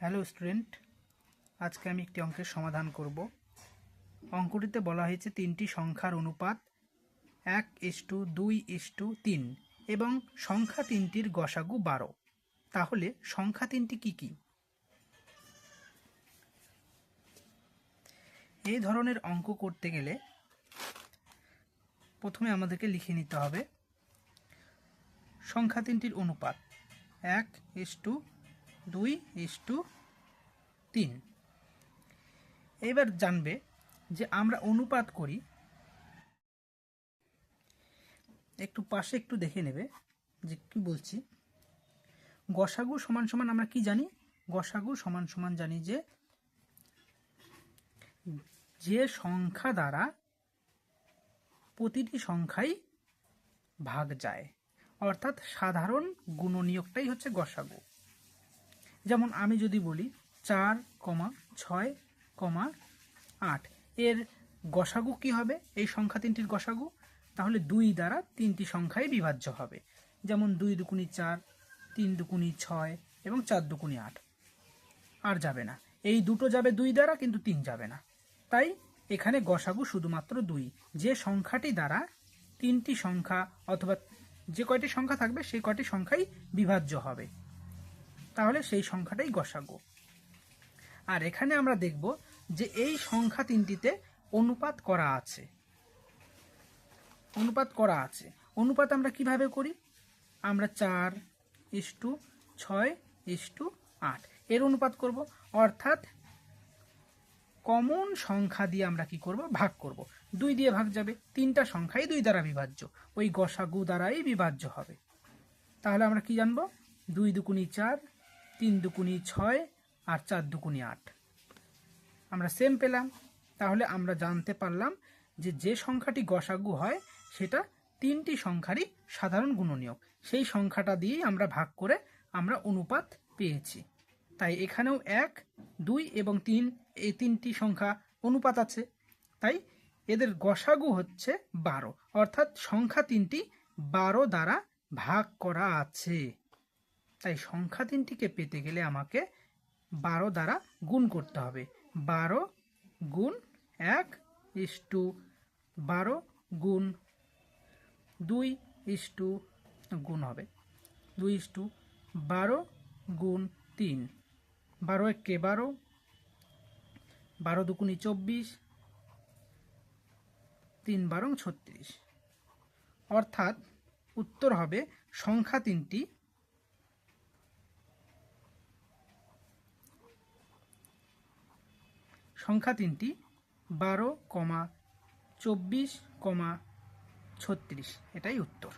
Hello student, আজকে আমি একটি অঙ্কের সমাধান করব। অঙ্কটিতে বলা হয়েছে তিনটি সংখ্যার অনুপাত এক ইস্টু দুই ইস্টু তিন এবং সংখ্যা তিনটির গসাগু বারো। তাহলে সংখ্যা তিনটি কি কি? এই ধরনের অঙ্ক করতে গেলে প্রথমে আমাদেরকে লিখে নিতে হবে। সংখ্যা তিনটির অনুপাত এক ইস্টু দুই ইস্টু তিন। এবার জানবে যে আমরা অনুপাত করি। একটু পাশে একটু দেখে নেবে যে কি বলছি। গসাগু সমান সমান আমরা কি জানি? গসাগু সমান সমান জানি যে যে সংখ্যা দ্বারা প্রতিটি সংখ্যাই ভাগ যায়। অর্থাৎ সাধারণ গুণনীয়কটাই হচ্ছে গসাগু। যেমন আমি যদি বলি চার কমা ছয় কমা আট, এর গসাগু কি হবে? এই সংখ্যা তিনটির গসাগু। তাহলে দুই দ্বারা তিনটি সংখ্যাই বিভাজ্য হবে। যেমন দুই দুকুনি চার, তিন দুকুনি ছয় এবং চার দুকুনি আট। আর যাবে না। এই দুটো যাবে দুই দ্বারা, কিন্তু তিন যাবে না। তাই এখানে গসাগু শুধুমাত্র দুই। যে সংখ্যাটি দ্বারা তিনটি সংখ্যা অথবা যে কয়টি সংখ্যা থাকবে, সেই কয়টি সংখ্যাই বিভাজ্য হবে। তাহলে সেই সংখ্যাটাই গসাগু। আর এখানে আমরা দেখব যে এই সংখ্যা তিনটিতে অনুপাত করা আছে। অনুপাত করা আছে। অনুপাত আমরা কীভাবে করি? আমরা চার ইস্টু ছয় ইস্টু আট। এর অনুপাত করব। অর্থাৎ কমন সংখ্যা দিয়ে আমরা কি করব? ভাগ করব। দুই দিয়ে ভাগ যাবে। তিনটা সংখ্যাই দুই দ্বারা বিভাজ্য। ওই গসাগু দ্বারাই বিভাজ্য হবে। তাহলে আমরা কি জানব? দুই দুকুনি চার তিন দুকুনি ছয় আর চার দুকুনি আট। আমরা সেম পেলাম। তাহলে আমরা জানতে পারলাম যে যে সংখ্যাটি গসাগু হয়, সেটা তিনটি সংখ্যারই সাধারণ গুণনীয়ক। সেই সংখ্যাটা দিয়েই আমরা ভাগ করে আমরা অনুপাত পেয়েছি। তাই এখানেও এক, দুই এবং তিন, এই তিনটি সংখ্যা অনুপাত আছে। তাই এদের গসাগু হচ্ছে বারো। অর্থাৎ সংখ্যা তিনটি বারো দ্বারা ভাগ করা আছে। তাই সংখ্যা তিনটিকে পেতে গেলে আমাকে বারো দ্বারা গুণ করতে হবে। বারো গুণ এক ইস টু বারো গুণ দুই ইস টু গুণ হবে। দুই ইস টু বারো গুণ তিন। বারো একে বারো বারো দুকুনি চব্বিশ, তিন বারং ছত্রিশ। অর্থাৎ উত্তর হবে সংখ্যা তিনটি সংখ্যা তিনটি বারো কমা চব্বিশ কমা ছত্রিশ এটাই উত্তর।